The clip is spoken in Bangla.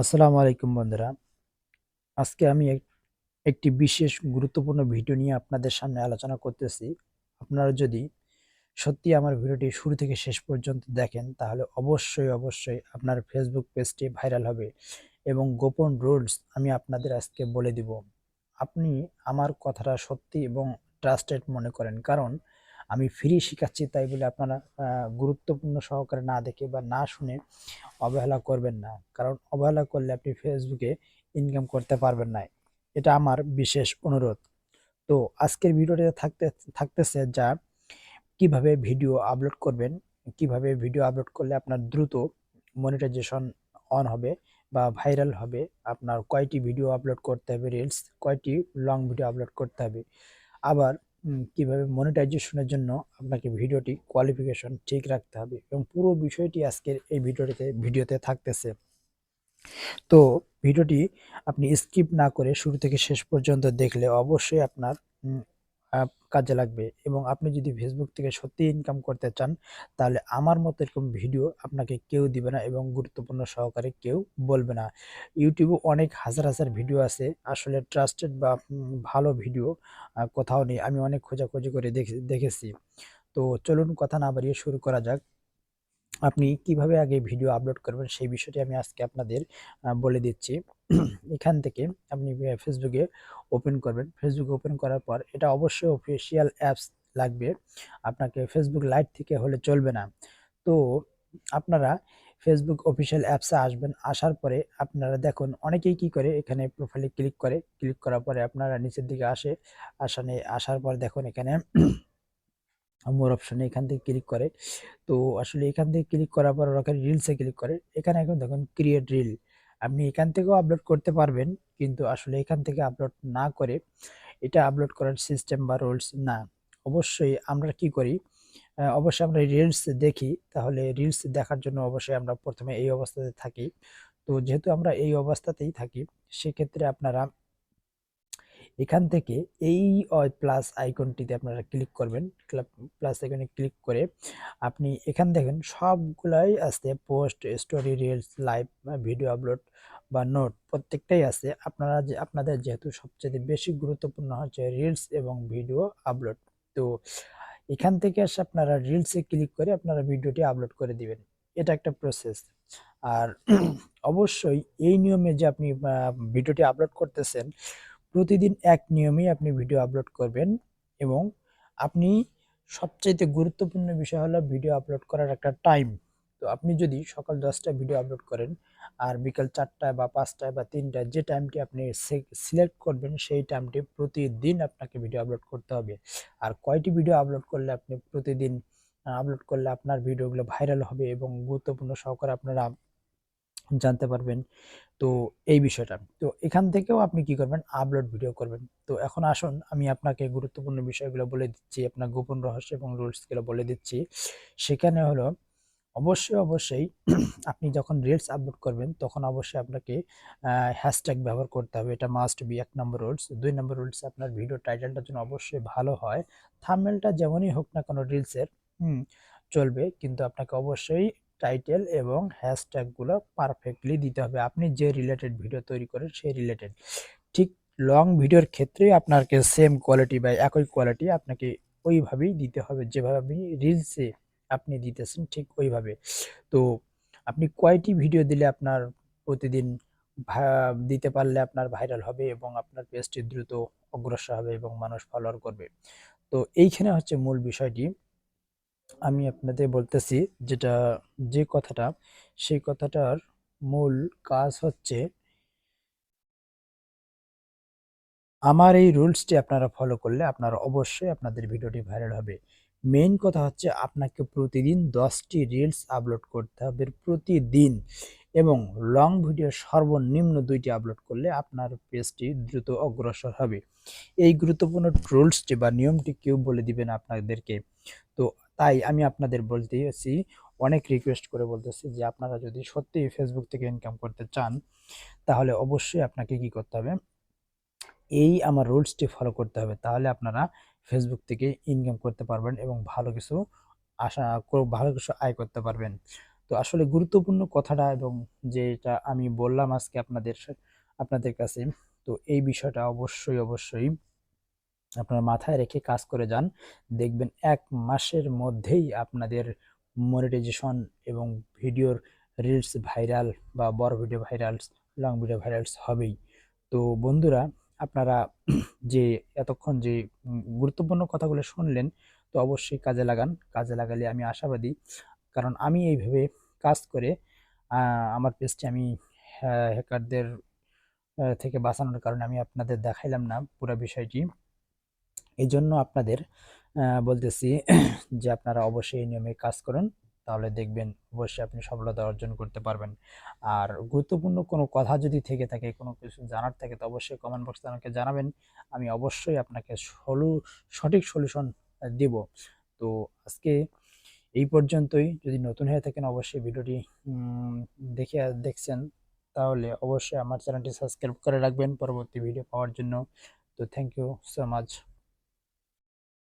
আসসালামু আলাইকুম বন্ধুরা। আজকে আমি এক- একটি বিশেষ গুরুত্বপূর্ণ ভিডিও নিয়ে আপনাদের সামনে আলোচনা করতেছি। আপনারা যদি সত্যি আমার ভিডিওটি শুরু থেকে শেষ পর্যন্ত দেখেন, তাহলে অবশ্যই অবশ্যই আপনার ফেসবুক পেজটি ভাইরাল হবে এবং গোপন রুলস আমি আপনাদের আজকে বলে দিব। আপনি আমার কথাটা সত্যি এবং ট্রাস্টেড মনে করেন। কারণ আমি ফ্রি শেখাচ্ছি, তাই বলে আপনারা গুরুত্বপূর্ণ সহকারে না দেখে বা না শুনে অবহেলা করবেন না। কারণ অবহেলা করলে আপনি ফেসবুকে ইনকাম করতে পারবেন না। এটা আমার বিশেষ অনুরোধ। তো আজকের ভিডিওটিতে থাকতে, থাকতেছে যা কীভাবে ভিডিও আপলোড করবেন, কীভাবে ভিডিও আপলোড করলে আপনার দ্রুত মনিটাইজেশন অন হবে বা ভাইরাল হবে, আপনার কয়টি ভিডিও আপলোড করতে হবে রিলস কয়টি লং ভিডিও আপলোড করতে হবে। আবার কীভাবে মনিটাইজেশনের জন্য আপনাকে ভিডিওটি কোয়ালিফিকেশন ঠিক রাখতে হবে এবং পুরো বিষয়টি আজকের এই ভিডিওটিতে, ভিডিওতে থাকতেছে। তো ভিডিওটি আপনি স্কিপ না করে শুরু থেকে শেষ পর্যন্ত দেখলে অবশ্যই আপনার কাজে লাগবে এবং আপনি যদি ফেসবুক থেকে সত্যি ইনকাম করতে চান, তাহলে আমার মতো এরকম ভিডিও আপনাকে কেউ দিবে না এবং গুরুত্বপূর্ণ সহকারে কেউ বলবে না। ইউটিউবে অনেক হাজার হাজার ভিডিও আছে, আসলে ট্রাস্টেড বা ভালো ভিডিও কোথাও নেই। আমি অনেক খোঁজাখুঁজি করে দেখে, দেখেছি। তো চলুন কথা না বাড়িয়ে শুরু করা যাক। আপনি কীভাবে আগে ভিডিও আপলোড করবেন সেই বিষয়টি আমি আজকে আপনাদের বলে দিচ্ছি। এখান থেকে আপনি ফেসবুকে ওপেন করবেন। ফেসবুক ওপেন করার পর এটা অবশ্যই অফিসিয়াল অ্যাপস লাগবে। আপনাকে ফেসবুক লাইট থেকে হলে চলবে না। তো আপনারা ফেসবুক অফিসিয়াল অ্যাপসে আসবেন। আসার পরে আপনারা দেখুন, অনেকেই কি করে, এখানে প্রোফাইলে ক্লিক করে। ক্লিক করার পরে আপনারা নিচের দিকে আসে, আসানে আসার পর দেখুন এখানে মোর অপশনে এখান থেকে ক্লিক করে। তো আসলে এখান থেকে ক্লিক করার পর ওরা রিলসে ক্লিক করে। এখানে এখন দেখুন ক্রিয়েট রিল আপনি এখান থেকেও আপলোড করতে পারবেন, কিন্তু আসলে এখান থেকে আপলোড না করে এটা আপলোড করার সিস্টেম বা রুলস না। অবশ্যই আমরা কি করি? অবশ্যই আমরা রিলস দেখি। তাহলে রিলস দেখার জন্য অবশ্যই আমরা প্রথমে এই অবস্থাতে থাকি। তো যেহেতু আমরা এই অবস্থাতেই থাকি, সেক্ষেত্রে আপনারা এখান থেকে এই প্লাস আইকনটিতে আপনারা ক্লিক করবেন। প্লাস আইকনে ক্লিক করে আপনি এখান দেখেন সবগুলাই আছে post story reels live video upload বা নোট প্রত্যেকটাই আছে। আপনারা যে, আপনাদের যেহেতু সবচেয়ে বেশি গুরুত্বপূর্ণ হচ্ছে রিলস এবং ভিডিও আপলোড তো এখান থেকে এসে আপনারা রিলসে ক্লিক করে আপনারা ভিডিওটি আপলোড করে দিবেন। এটা একটা প্রসেস আর অবশ্যই এই নিয়মে যে আপনি ভিডিওটি আপলোড করতেছেন প্রতিদিন এক নিয়মেই আপনি ভিডিও আপলোড করবেন এবং আপনি সবচাইতে গুরুত্বপূর্ণ বিষয় হলো ভিডিও আপলোড করার একটা টাইম তো আপনি যদি সকাল দশটায় ভিডিও আপলোড করেন আর বিকাল চারটায় বা পাঁচটায় বা তিনটায় যে টাইমটি আপনি সিলেক্ট করবেন সেই টাইমটি প্রতিদিন আপনাকে ভিডিও আপলোড করতে হবে। আর কয়টি ভিডিও আপলোড করলে আপনি প্রতিদিন আপলোড করলে আপনার ভিডিওগুলো ভাইরাল হবে এবং গুরুত্বপূর্ণ সহকারে আপনারা জানতে পারবেন। তো এই বিষয়টা। তো এখান থেকেও আপনি কি করবেন? আপলোড ভিডিও করবেন। তো এখন আসুন, আমি আপনাকে গুরুত্বপূর্ণ বিষয়গুলো বলে দিচ্ছি, আপনার গোপন রহস্য এবং রুলসগুলো বলে দিচ্ছি। সেখানে হলো, অবশ্যই অবশ্যই আপনি যখন রিলস আপলোড করবেন, তখন অবশ্যই আপনাকে হ্যাশট্যাগ ব্যবহার করতে হবে। এটা মাস্ট বি এক নম্বর রুলস দুই নম্বর রুলস আপনার ভিডিও টাইটেলটার জন্য অবশ্যই ভালো হয়। থাম্বনেলটা যেমনই হোক না কোনো রিলসের হুম, চলবে। কিন্তু আপনাকে অবশ্যই টাইটেল এবং হ্যাশট্যাগুলো পারফেক্টলি দিতে হবে। আপনি যে রিলেটেড ভিডিও তৈরি করেন সেই রিলেটেড ঠিক লং ভিডিওর ক্ষেত্রে আপনাকে সেম কোয়ালিটি বা একই কোয়ালিটি আপনাকে ওইভাবেই দিতে হবে। যেভাবে আপনি রিলসে আপনি দিতেছেন ঠিক ওইভাবে। তো আপনি কয়টি ভিডিও দিলে আপনার প্রতিদিন দিতে পারলে আপনার ভাইরাল হবে এবং আপনার পেজটি দ্রুত অগ্রসর হবে এবং মানুষ ফলোয়ার করবে? তো এইখানে হচ্ছে মূল বিষয়টি। আমি আপনাদের বলতেছি যেটা যে কথাটা, সেই কথাটার মূল কাজ হচ্ছে আমার এই রুলসটি আপনারা ফলো করলে আপনারা অবশ্যই আপনাদের ভিডিওটি ভাইরাল হবে। মেইন কথা হচ্ছে আপনাকে প্রতিদিন দশটি রিলস আপলোড করতে হবে প্রতিদিন এবং লং ভিডিও সর্বনিম্ন দুইটি আপলোড করলে আপনার পেজটি দ্রুত অগ্রসর হবে। এই গুরুত্বপূর্ণ রুলসটি বা নিয়মটি কেউ বলে দিবেন আপনাদেরকে। তাই আমি আপনাদের বলতেছি, অনেক রিকোয়েস্ট করে বলতেছি যে আপনারা যদি সত্যিই ফেসবুক থেকে ইনকাম করতে চান, তাহলে অবশ্যই আপনাকে কি করতে হবে? এই আমার রুলসটি ফলো করতে হবে। তাহলে আপনারা ফেসবুক থেকে ইনকাম করতে পারবেন এবং ভালো কিছু আশা ভালো কিছু আয় করতে পারবেন। তো আসলে গুরুত্বপূর্ণ কথাটা এবং যেটা আমি বললাম আজকে আপনাদের আপনাদের কাছে, তো এই বিষয়টা অবশ্যই অবশ্যই আপনার মাথায় রেখে কাজ করে যান। দেখবেন এক মাসের মধ্যেই আপনাদের মনিটাইজেশন এবং ভিডিওর রিলস ভাইরাল বা বড় video virals long video virals হবেই। তো বন্ধুরা, আপনারা যে এতক্ষণ যে গুরুত্বপূর্ণ কথাগুলো শুনলেন, তো অবশ্যই কাজে লাগান। কাজে লাগালে আমি আশাবাদী, কারণ আমি এইভাবে কাজ করে আমার পেজটি আমি হ্যাকারদের থেকে বাঁচানোর কারণে আমি আপনাদের দেখাইলাম না পুরো বিষয়টি। এই জন্য আপনাদের বলতেছি যে আপনারা অবশ্যই এই নিয়মে কাজ করুন, তাহলে দেখবেন অবশ্যই আপনি সফলতা অর্জন করতে পারবেন। আর গুরুত্বপূর্ণ কোনো কথা যদি থেকে থাকে, কোনো কিছু জানার থাকে, তো অবশ্যই কমেন্ট বক্সে আমাকে জানাবেন। আমি অবশ্যই আপনাকে সলু, সঠিক সলিউশন দিব। তো আজকে এই পর্যন্তই। যদি নতুন হয়ে থাকেন, অবশ্যই ভিডিওটি দেখে, দেখছেন, তাহলে অবশ্যই আমার চ্যানেলটি সাবস্ক্রাইব করে রাখবেন পরবর্তী ভিডিও পাওয়ার জন্য। তো থ্যাংক ইউ সো মাচ